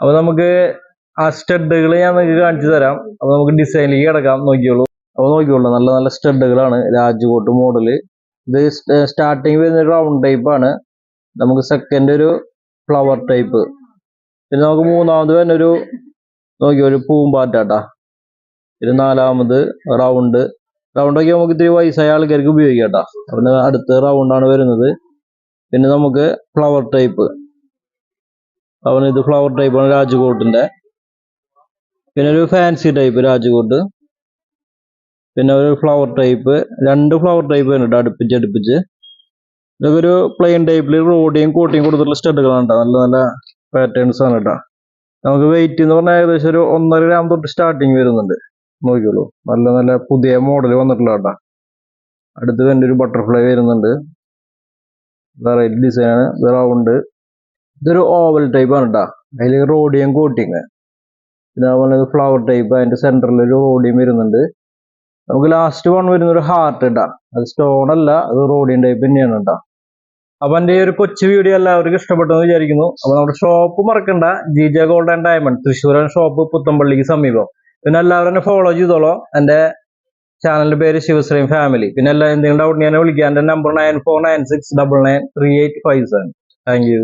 അപ്പൊ നമുക്ക് ആ സ്റ്റഡുകൾ ഞാൻ നിങ്ങൾക്ക് കാണിച്ചു തരാം. അപ്പൊ നമുക്ക് ഡിസൈനിലേക്ക് കിടക്കാം. നോക്കിയോളൂ അപ്പൊ നോക്കിയോളൂ നല്ല നല്ല സ്റ്റഡുകളാണ്. രാജ്കോട്ട് മോഡൽ ഇത് സ്റ്റാർട്ടിങ് വരുന്ന റൗണ്ട് ടൈപ്പ് ആണ്. നമുക്ക് സെക്കൻഡ് ഒരു ഫ്ലവർ ടൈപ്പ് പിന്നെ നമുക്ക് മൂന്നാമത് തന്നെ ഒരു നോക്കിയോ ഒരു പൂമ്പാറ്റാട്ടാ. പിന്നെ നാലാമത് റൗണ്ട് റൗണ്ട് ഒക്കെ നമുക്ക് ഇത്തിരി വയസ്സായ ആൾക്കാർക്ക് ഉപയോഗിക്കാം കേട്ടോ. പിന്നെ അടുത്ത റൗണ്ടാണ് വരുന്നത്. പിന്നെ നമുക്ക് ഫ്ലവർ ടൈപ്പ് അവൻ ഇത് ഫ്ലവർ ടൈപ്പ് ആണ് രാജ്കോട്ടിന്റെ. പിന്നെ ഒരു ഫാൻസി ടൈപ്പ് രാജ്കോട്ട്. പിന്നെ ഒരു ഫ്ലവർ ടൈപ്പ് രണ്ട് ഫ്ലവർ ടൈപ്പ് ഉണ്ട് അടുപ്പിച്ച് അടുപ്പിച്ച്. ഇതൊക്കെ ഒരു പ്ലെയിൻ ടൈപ്പിൽ റോഡിയും കോട്ടിയും കൊടുത്തിട്ടുള്ള സ്റ്റഡുകളാണ് കേട്ടോ നല്ല നല്ല പാറ്റേൺസ് ആണ് കേട്ടോ നമുക്ക് വെയിറ്റ് എന്ന് പറഞ്ഞാൽ ഏകദേശം ഒരു ഒന്നര ഗ്രാം തൊട്ട് സ്റ്റാർട്ടിങ് വരുന്നുണ്ട്. നോക്കിയോളൂ നല്ല നല്ല പുതിയ മോഡൽ വന്നിട്ടുള്ള കേട്ടോ അടുത്ത് വേണ്ട ഒരു ബട്ടർഫ്ലൈ വരുന്നുണ്ട്. വെറൈറ്റി ഡിസൈനാണ് റൗണ്ട് ഇതൊരു ഓവൽ ടൈപ്പ് ആണ് കേട്ടോ അതിൽ റോഡിയം കോട്ടിങ് പിന്നെ അതുപോലെ ഫ്ലവർ ടൈപ്പ് അതിന്റെ സെന്ററിൽ ഒരു റോഡിയം വരുന്നുണ്ട്. നമുക്ക് ലാസ്റ്റ് വൺ വരുന്ന ഒരു ഹാർട്ട് ഇട്ടാ അത് സ്റ്റോൺ അല്ല അത് റോഡിയം ടൈപ്പ് തന്നെയാണ് കേട്ടോ അപ്പൊ എന്റെ ഈ ഒരു കൊച്ചു വീഡിയോ എല്ലാവർക്കും ഇഷ്ടപ്പെട്ടെന്ന് വിചാരിക്കുന്നു. അപ്പൊ നമ്മുടെ ഷോപ്പ് മറക്കണ്ട. G J gold and diamond തൃശ്ശൂരൻ shop പുത്തമ്പള്ളിക്ക് സമീപം. പിന്നെ എല്ലാവരും എന്നെ ഫോളോ ചെയ്തോളോ. എന്റെ ചാനലിന്റെ പേര് ശിവശ്രീം ഫാമിലി പിന്നെ എല്ലാ എന്തെങ്കിലും ഡൗട്ട് ഞാൻ വിളിക്കാം എന്റെ number nine four nine six double nine three eight five seven thank you